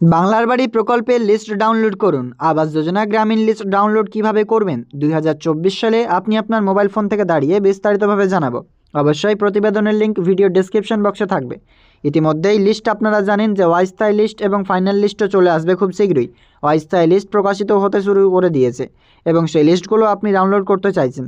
বাংলার বাড়ি প্রকল্পের লিস্ট ডাউনলোড করুন। আবাস যোজনা গ্রামীণ লিস্ট ডাউনলোড কীভাবে করবেন? দুই হাজার চব্বিশ সালে আপনি আপনার মোবাইল ফোন থেকে দাঁড়িয়ে বিস্তারিতভাবে জানাব। অবশ্যই প্রতিবেদনের লিঙ্ক ভিডিও ডেসক্রিপশন বক্সে থাকবে। ইতিমধ্যেই লিস্ট আপনারা জানেন যে অস্থায়ী লিস্ট এবং ফাইনাল লিস্টও চলে আসবে খুব শীঘ্রই। অস্থায়ী লিস্ট প্রকাশিত হতে শুরু করে দিয়েছে এবং সেই লিস্টগুলো আপনি ডাউনলোড করতে চাইছেন।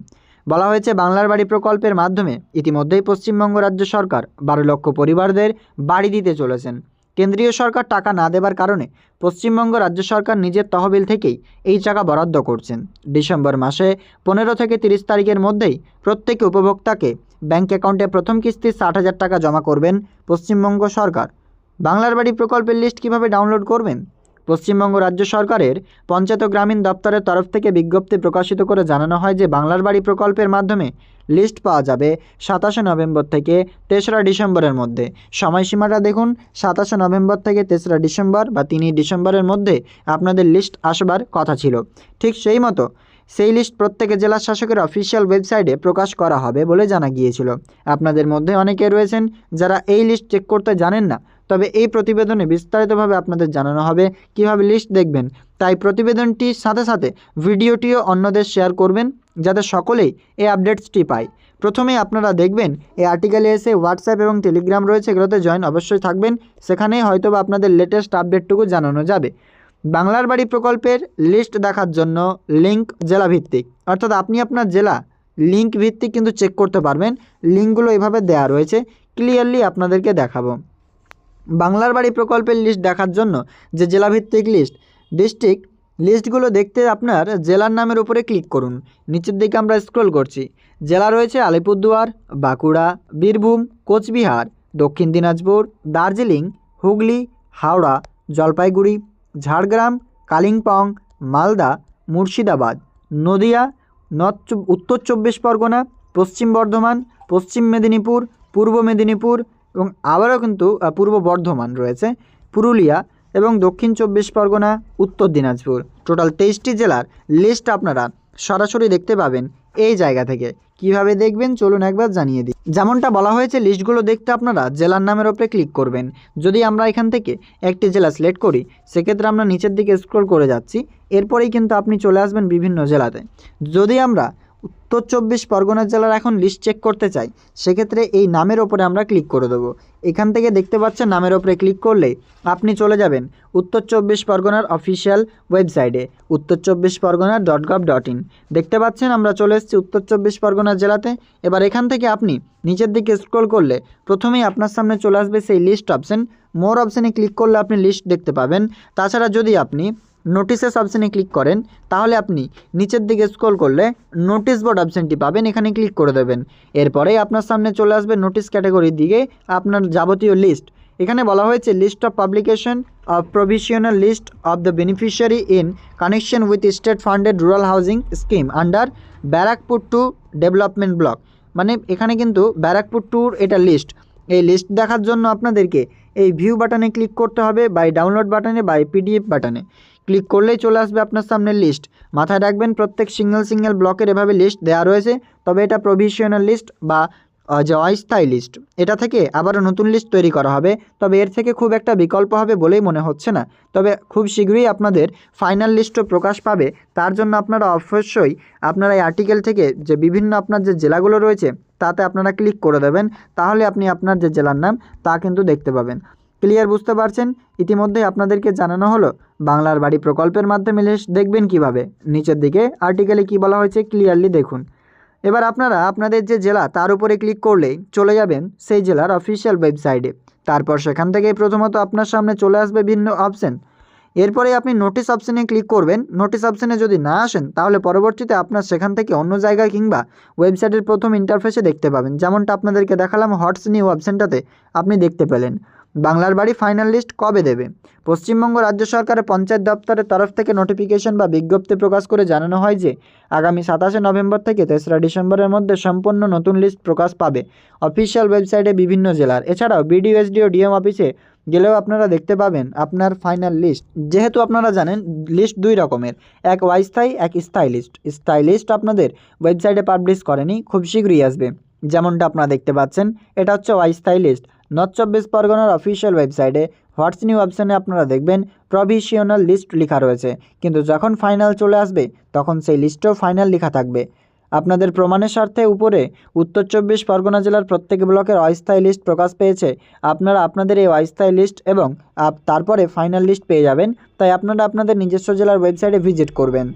বলা হয়েছে বাংলার বাড়ি প্রকল্পের মাধ্যমে ইতিমধ্যেই পশ্চিমবঙ্গ রাজ্য সরকার বারো লক্ষ পরিবারদের বাড়ি দিতে চলেছেন। কেন্দ্রীয় সরকার টাকা না দেবার কারণে পশ্চিমবঙ্গ রাজ্য সরকার নিজের তহবিল থেকেই এই টাকা বরাদ্দ করছেন। ডিসেম্বর মাসে পনেরো থেকে তিরিশ তারিখের মধ্যেই প্রত্যেক উপভোক্তাকে ব্যাংক অ্যাকাউন্টে প্রথম কিস্তি ষাট হাজার টাকা জমা করবেন পশ্চিমবঙ্গ সরকার। বাংলার বাড়ি প্রকল্পের লিস্ট কীভাবে ডাউনলোড করবেন? পশ্চিমবঙ্গ রাজ্য সরকারের পঞ্চায়েত গ্রামীণ দপ্তরের তরফ থেকে বিজ্ঞপ্তি প্রকাশিত করে জানানো হয় যে বাংলার বাড়ি প্রকল্পের মাধ্যমে লিস্ট পাওয়া যাবে সাতাশে নভেম্বর থেকে তেসরা ডিসেম্বরের মধ্যে। সময়সীমাটা দেখুন, সাতাশে নভেম্বর থেকে তেসরা ডিসেম্বর বা তিনই ডিসেম্বরের মধ্যে আপনাদের লিস্ট আসবার কথা ছিল। ঠিক সেই মতো, সেই লিস্ট প্রত্যেক জেলা শাসকের অফিসিয়াল ওয়েবসাইটে প্রকাশ করা হবে বলে জানা গিয়েছিল। আপনাদের মধ্যে অনেকে রয়েছেন যারা এই লিস্ট চেক করতে জানেন না, তবে এই প্রতিবেদনে বিস্তারিতভাবে আপনাদের জানানো হবে কীভাবে লিস্ট দেখবেন। তাই প্রতিবেদনটির সাথে সাথে ভিডিওটিও অন্যদের শেয়ার করবেন। যাতে সকলেই এই আপডেটসটি পায়। প্রথমে আপনারা দেখবেন, এই আর্টিকেলে এসে হোয়াটসঅ্যাপ এবং টেলিগ্রাম রয়েছে, এগুলোতে জয়েন অবশ্যই থাকবেন। সেখানেই হয়তো বা আপনাদের লেটেস্ট আপডেটটুকু জানানো যাবে। বাংলার বাড়ি প্রকল্পের লিস্ট দেখার জন্য লিঙ্ক জেলাভিত্তিক। অর্থাৎ আপনি আপনার জেলা লিঙ্ক ভিত্তিক কিন্তু চেক করতে পারবেন। লিঙ্কগুলো এভাবে দেওয়া রয়েছে ক্লিয়ারলি আপনাদেরকে দেখাবো। বাংলার বাড়ি প্রকল্পের লিস্ট দেখার জন্য যে জেলাভিত্তিক লিস্ট ডিস্ট্রিক্ট লিস্টগুলো দেখতে আপনার জেলার নামের উপরে ক্লিক করুন। নিচের দিকে আমরা স্ক্রল করছি। জেলা রয়েছে আলিপুরদুয়ার, বাঁকুড়া, বীরভূম, কোচবিহার, দক্ষিণ দিনাজপুর, দার্জিলিং, হুগলি, হাওড়া, জলপাইগুড়ি, ঝাড়গ্রাম, কালিম্পং, মালদা, মুর্শিদাবাদ, নদিয়া, নর্থ উত্তর চব্বিশ পরগনা, পশ্চিম বর্ধমান, পশ্চিম মেদিনীপুর, পূর্ব মেদিনীপুর এবং আবারও কিন্তু পূর্ব বর্ধমান রয়েছে, পুরুলিয়া এবং দক্ষিণ চব্বিশ পরগনা, উত্তর দিনাজপুর। টোটাল তেইশটি জেলার লিস্ট আপনারা সরাসরি দেখতে পাবেন এই জায়গা থেকে। কীভাবে দেখবেন? চলুন একবার জানিয়ে দিই। যেমনটা বলা হয়েছে লিস্টগুলো দেখতে আপনারা জেলার নামের ওপরে ক্লিক করবেন। যদি আমরা এখান থেকে একটি জেলা সিলেক্ট করি, সেক্ষেত্রে আমরা নিচের দিকে স্ক্রল করে যাচ্ছি। এরপরেই কিন্তু আপনি চলে আসবেন বিভিন্ন জেলাতে। যদি আমরা উত্তর চব্বিশ পরগনা জেলার এখন লিস্ট চেক করতে চাই। সেক্ষেত্রে এই নামের ওপরে আমরা ক্লিক করে দেবো। এখান থেকে দেখতে পাচ্ছেন নামের ওপরে ক্লিক করলে আপনি চলে যাবেন উত্তর চব্বিশ পরগনার অফিসিয়াল ওয়েবসাইটে উত্তর চব্বিশ Pargana dot gov dot in দেখতে পাচ্ছেন আমরা চলে এসেছি উত্তর চব্বিশ পরগনা জেলাতে। এবার এখান থেকে আপনি নিচের দিকে স্ক্রল করলে প্রথমেই আপনার সামনে চলে আসবে সেই লিস্ট অপশন মোর অপশানে ক্লিক করলে আপনি লিস্ট দেখতে পাবেন। তাছাড়া যদি আপনি নোটিসেস অপশানে ক্লিক করেন, তাহলে আপনি নিচের দিকে স্ক্রল করলে নোটিশ বোর্ড অপশানটি পাবেন, এখানে ক্লিক করে দেবেন। এরপরেই আপনার সামনে চলে আসবে নোটিশ ক্যাটাগরির দিকে আপনার যাবতীয় লিস্ট এখানে বলা হয়েছে list of publication of provisional list of the beneficiary in connection with state funded rural housing scheme under Barrackpore two development block মানে এখানে কিন্তু ব্যারাকপুর টুর এটা লিস্ট এই লিস্ট দেখার জন্য আপনাদেরকে এই ভিউ বাটনে ক্লিক করতে হবে বাই ডাউনলোড বাটনে বাই পিডিএফ বাটনে ক্লিক করলেই চলে আসবে আপনার সামনে লিস্ট মাথায় রাখবেন, প্রত্যেক সিঙ্গেল সিঙ্গেল ব্লকের এভাবে লিস্ট দেওয়া রয়েছে, তবে এটা প্রভিশনাল লিস্ট বা যে অস্থায়ী লিস্ট এটা থেকে আবারও নতুন লিস্ট তৈরি করা হবে, তবে এর থেকে খুব একটা বিকল্প হবে বলেই মনে হচ্ছে না। তবে খুব শীঘ্রই আপনাদের ফাইনাল লিস্টও প্রকাশ পাবে, তার জন্য আপনারা অবশ্যই আপনারা এই আর্টিকেল থেকে যে বিভিন্ন আপনার যে জেলাগুলো রয়েছে, তাতে আপনারা ক্লিক করে দেবেন, তাহলে আপনি আপনার যে জেলার নাম, তা কিন্তু দেখতে পাবেন। ক্লিয়ার বুঝতে পারছেন? ইতিমধ্যে আপনাদেরকে জানানো হলো, বাংলার বাড়ি প্রকল্পের মাধ্যমে লিস্ট দেখবেন কীভাবে? নিচের দিকে আর্টিকেলে কি বলা হয়েছে ক্লিয়ারলি দেখুন। এবার আপনারা আপনাদের যে জেলা, তার উপরে ক্লিক করলেই চলে যাবেন সেই জেলার অফিসিয়াল ওয়েবসাইটে তারপর সেখান থেকে প্রথমত আপনার সামনে চলে আসবে ভিন্ন অপশন এরপরে আপনি নোটিশ অপশানে ক্লিক করবেন। নোটিশ অপশানে যদি না আসেন, তাহলে পরবর্তীতে আপনার সেখান থেকে অন্য জায়গায় কিংবা ওয়েবসাইটের প্রথম ইন্টারফেসে দেখতে পাবেন। যেমনটা আপনাদেরকে দেখালাম হটস নিউ অপশানটাতে আপনি দেখতে পেলেন। বাংলার বাড়ি ফাইনাল লিস্ট কবে দেবে? পশ্চিমবঙ্গ রাজ্য সরকারের পঞ্চায়েত দপ্তরের তরফ থেকে নোটিফিকেশন বা বিজ্ঞপ্তি প্রকাশ করে জানানো হয় যে, আগামী সাতাশে নভেম্বর থেকে তেসরা ডিসেম্বরের মধ্যে সম্পূর্ণ নতুন লিস্ট প্রকাশ পাবে। অফিসিয়াল ওয়েবসাইটে বিভিন্ন জেলার। এছাড়াও বিডিএসডি ও ডিএম অফিসে গেলেও আপনারা দেখতে পাবেন আপনার ফাইনাল লিস্ট যেহেতু আপনারা জানেন লিস্ট দুই রকমের, এক অস্থায়ী এক স্টাইলিস্ট স্টাইলিস্ট আপনাদের ওয়েবসাইটে পাবলিশ করেনি, খুব শীঘ্রই আসবে। যেমনটা আপনারা দেখতে পাচ্ছেন, এটা হচ্ছে অস্থায়ী লিস্ট নর্থ চব্বিশ পরগনার অফিসিয়াল ওয়েবসাইটে হোয়াটস নিউ অপশানে আপনারা দেখবেন প্রভিশনাল লিস্ট লেখা রয়েছে। কিন্তু যখন ফাইনাল চলে আসবে, তখন সেই লিস্টেও ফাইনাল লেখা থাকবে। আপনাদের প্রমাণের স্বার্থে উপরে উত্তর চব্বিশ পরগনা জেলার প্রত্যেক ব্লকের অস্থায়ী লিস্ট প্রকাশ পেয়েছে। আপনারা আপনাদের এই অস্থায়ী লিস্ট এবং তারপরে ফাইনাল লিস্ট পেয়ে যাবেন। তাই আপনারা আপনাদের নিজস্ব জেলার ওয়েবসাইটে ভিজিট করবেন।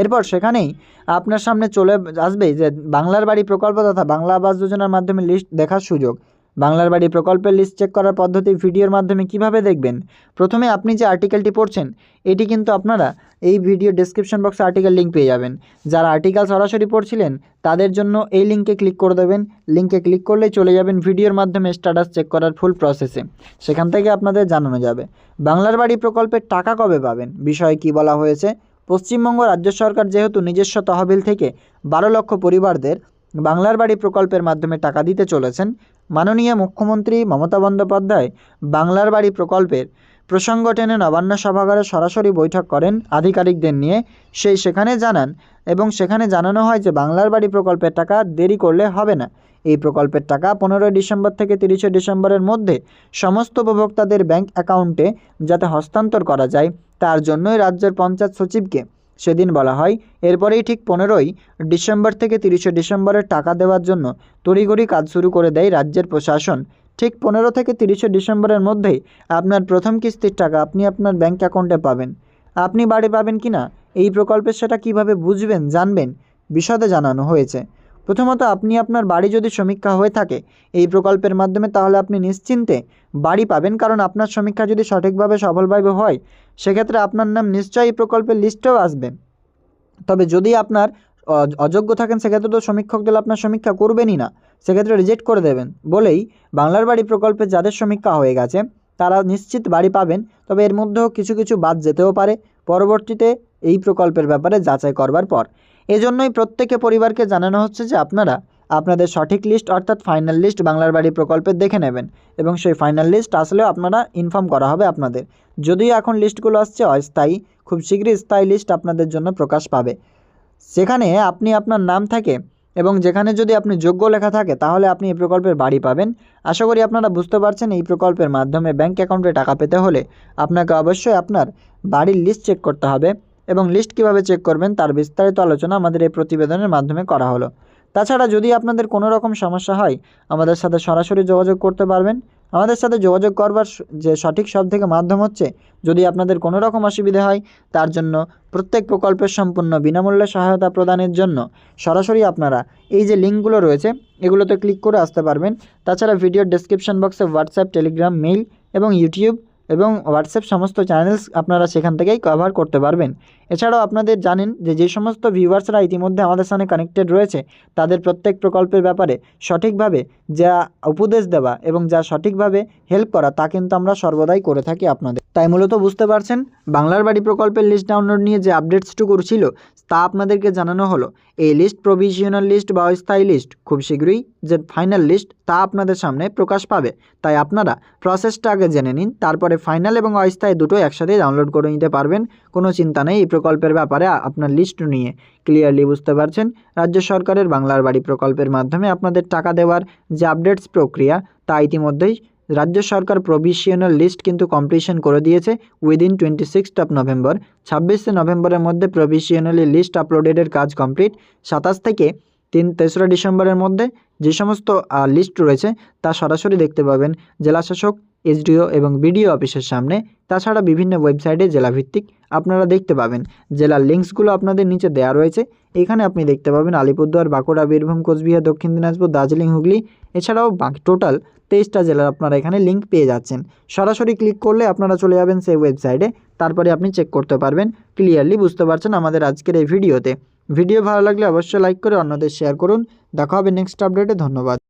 এরপর সেখানেই আপনার সামনে চলে আসবে যে বাংলার বাড়ি প্রকল্প তথা বাংলা আবাস যোজনার মাধ্যমে লিস্ট দেখার সুযোগ। বাংলার বাড়ি প্রকল্পের লিস্ট চেক করার পদ্ধতি ভিডিওর মাধ্যমে কীভাবে দেখবেন? প্রথমে আপনি যে আর্টিকেলটি পড়ছেন, এটি কিন্তু আপনারা এই ভিডিও ডেসক্রিপশন বক্সে আর্টিকেল লিঙ্ক পেয়ে যাবেন। যারা আর্টিকেল সরাসরি পড়ছিলেন, তাদের জন্য এই লিঙ্কে ক্লিক করে দেবেন। লিঙ্কে ক্লিক করলেই চলে যাবেন ভিডিওর মাধ্যমে স্ট্যাটাস চেক করার ফুল প্রসেসে সেখান থেকে আপনাদের জানানো যাবে, বাংলার বাড়ি প্রকল্পের টাকা কবে পাবেন? বিষয়ে কি বলা হয়েছে? পশ্চিমবঙ্গ রাজ্য সরকার যেহেতু নিজস্ব তহবিল থেকে বারো লক্ষ পরিবারদের বাংলার বাড়ি প্রকল্পের মাধ্যমে টাকা দিতে চলেছেন মাননীয় মুখ্যমন্ত্রী মমতা বন্দ্যোপাধ্যায়। বাংলার বাড়ি প্রকল্পের প্রসঙ্গ টেনে নবান্ন সভাগারে সরাসরি বৈঠক করেন আধিকারিকদের নিয়ে। সেই সেখানে জানান, এবং সেখানে জানানো হয় যে বাংলার বাড়ি প্রকল্পের টাকা দেরি করলে হবে না। এই প্রকল্পের টাকা পনেরোই ডিসেম্বর থেকে তিরিশে ডিসেম্বরের মধ্যে সমস্ত উপভোক্তাদের ব্যাংক অ্যাকাউন্টে যাতে হস্তান্তর করা যায়, তার জন্যই রাজ্যের পঞ্চায়েত সচিবকে সেদিন বলা হয়। এরপরেই ঠিক পনেরোই ডিসেম্বর থেকে তিরিশে ডিসেম্বরের টাকা দেওয়ার জন্য তড়িঘড়ি কাজ শুরু করে দেয় রাজ্যের প্রশাসন। ঠিক পনেরো থেকে তিরিশে ডিসেম্বরের মধ্যেই আপনার প্রথম কিস্তির টাকা আপনি আপনার ব্যাঙ্ক অ্যাকাউন্টে পাবেন। আপনি বাড়ি পাবেন কি না এই প্রকল্পের সেটা কীভাবে বুঝবেন, জানবেন? বিশদে জানানো হয়েছে। প্রথমত আপনি আপনার বাড়ি যদি সমীক্ষা হয়ে থাকে এই প্রকল্পের মাধ্যমে, তাহলে আপনি নিশ্চিন্তে বাড়ি পাবেন। কারণ আপনার সমীক্ষা যদি সঠিকভাবে সফলভাবে হয়, সেক্ষেত্রে আপনার নাম নিশ্চয়ই এই প্রকল্পের লিস্টেও আসবে। তবে যদি আপনার অযোগ্য থাকেন, সেক্ষেত্রে তো সমীক্ষক দল আপনার সমীক্ষা করবেনই না। সেক্ষেত্রে রিজেক্ট করে দেবেন। বলেই বাংলার বাড়ি প্রকল্পে যাদের সমীক্ষা হয়ে গেছে, তারা নিশ্চিত বাড়ি পাবেন। তবে এর মধ্যেও কিছু কিছু বাদ যেতেও পারে। পরবর্তীতে এই প্রকল্পের ব্যাপারে যাচাই করবার পর। এজন্যই প্রত্যেকে পরিবারকে জানানো হচ্ছে যে আপনারা আপনাদের সঠিক লিস্ট অর্থাৎ ফাইনাল লিস্ট বাংলার বাড়ি প্রকল্পের দেখে নেবেন এবং সেই ফাইনাল লিস্ট আসলেও আপনারা ইনফর্ম করা হবে আপনাদের। যদিও এখন লিস্টগুলো আসছে অস্থায়ী, খুব শীঘ্রই স্থায়ী লিস্ট আপনাদের জন্য প্রকাশ পাবে। সেখানে আপনি আপনার নাম থাকে এবং যেখানে যদি আপনি যোগ্য লেখা থাকে, তাহলে আপনি এই প্রকল্পের বাড়ি পাবেন। আশা করি আপনারা বুঝতে পারছেন, এই প্রকল্পের মাধ্যমে ব্যাংক অ্যাকাউন্টে টাকা পেতে হলে আপনাকে অবশ্যই আপনার বাড়ির লিস্ট চেক করতে হবে। এবং লিস্ট কীভাবে চেক করবেন তার বিস্তারিত আলোচনা আমাদের এই প্রতিবেদনের মাধ্যমে করা হলো। তাছাড়া যদি আপনাদের কোনো রকম সমস্যা হয়, আমাদের সাথে সরাসরি যোগাযোগ করতে পারবেন। আমাদের সাথে যোগাযোগ করবার যে সঠিক সব থেকে মাধ্যম হচ্ছে, যদি আপনাদের কোনো রকম অসুবিধা হয়, তার জন্য প্রত্যেক প্রকল্পের সম্পূর্ণ বিনামূল্যে সহায়তা প্রদানের জন্য সরাসরি আপনারা এই যে লিঙ্কগুলো রয়েছে, এগুলোতে ক্লিক করে আসতে পারবেন। তাছাড়া ভিডিওর ডেসক্রিপশন বক্সে হোয়াটসঅ্যাপ টেলিগ্রাম মেইল এবং ইউটিউব এবং হোয়াটসঅ্যাপ সমস্ত চ্যানেলস আপনারা সেখান থেকেই কভার করতে পারবেন। এছাড়াও আপনাদের জানেন যে যে সমস্ত ভিউয়ার্সরা ইতিমধ্যে আমাদের সঙ্গে কানেক্টেড রয়েছে, তাদের প্রত্যেক প্রকল্পের ব্যাপারে সঠিকভাবে যা উপদেশ দেওয়া এবং যা সঠিকভাবে হেল্প করা, তা কিন্তু আমরা সর্বদাই করে থাকি আপনাদের। তাই মূলত বুঝতে পারছেন, বাংলার বাড়ি প্রকল্পের লিস্ট ডাউনলোড নিয়ে যে আপডেটসটুকু ছিল, তা আপনাদেরকে জানানো হলো। এই লিস্ট প্রভিশনাল লিস্ট বা অস্থায়ী লিস্ট খুব শীঘ্রই যে ফাইনাল লিস্ট তা আপনাদের সামনে প্রকাশ পাবে। তাই আপনারা প্রসেসটা আগে জেনে নিন, তারপরে ফাইনাল এবং অস্থায়ী দুটো একসাথে ডাউনলোড করে নিতে পারবেন। কোনো চিন্তা নেই, এই প্রকল্পের ব্যাপারে আপনার লিস্ট নিয়ে ক্লিয়ারলি বুঝতে পারছেন। রাজ্য সরকারের বাংলার বাড়ি প্রকল্পের মাধ্যমে আপনাদের টাকা দেওয়ার যে আপডেটস প্রক্রিয়া, তা ইতিমধ্যেই রাজ্য সরকার প্রভিশনাল লিস্ট কিন্তু কমপ্লিশন করে দিয়েছে। Within twenty sixth of November ছাব্বিশে নভেম্বরের মধ্যে প্রভিশনালি লিস্ট আপলোডেডের কাজ কমপ্লিট সাতাশ থেকে তিন তেসরা ডিসেম্বরের মধ্যে যে সমস্ত লিস্ট রয়েছে, তা সরাসরি দেখতে পাবেন। জেলাশাসক এসডিও এবং বিডিও অফিসের সামনে, তাছাড়া বিভিন্ন ওয়েবসাইটে জেলাভিত্তিক আপনারা দেখতে পাবেন। জেলার লিঙ্কসগুলো আপনাদের নিচে দেওয়া রয়েছে। এখানে আপনি দেখতে পাবেন আলিপুরদুয়ার, বাঁকুড়া, বীরভূম, কোচবিহার, দক্ষিণ দিনাজপুর, দার্জিলিং, হুগলি, এছাড়াও টোটাল তেইশটা জেলার আপনারা এখানে লিঙ্ক পেয়ে যাচ্ছেন। সরাসরি ক্লিক করলে আপনারা চলে যাবেন সেই ওয়েবসাইটে, তারপরে আপনি চেক করতে পারবেন, ক্লিয়ারলি বুঝতে পারছেন আমাদের আজকের এই ভিডিওতে। ভিডিও ভালো লাগলে অবশ্যই লাইক করে অন্যদের শেয়ার করুন। দেখা হবে নেক্সট আপডেটে, ধন্যবাদ।